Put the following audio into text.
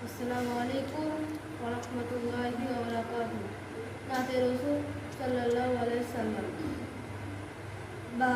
আসসালামু আলাইকুম ওরহমতুল্লাহি ওবরাকাতুহু নাতে রসুল সাল্লাল্লাহু আলাইহি সাল্লাম? বা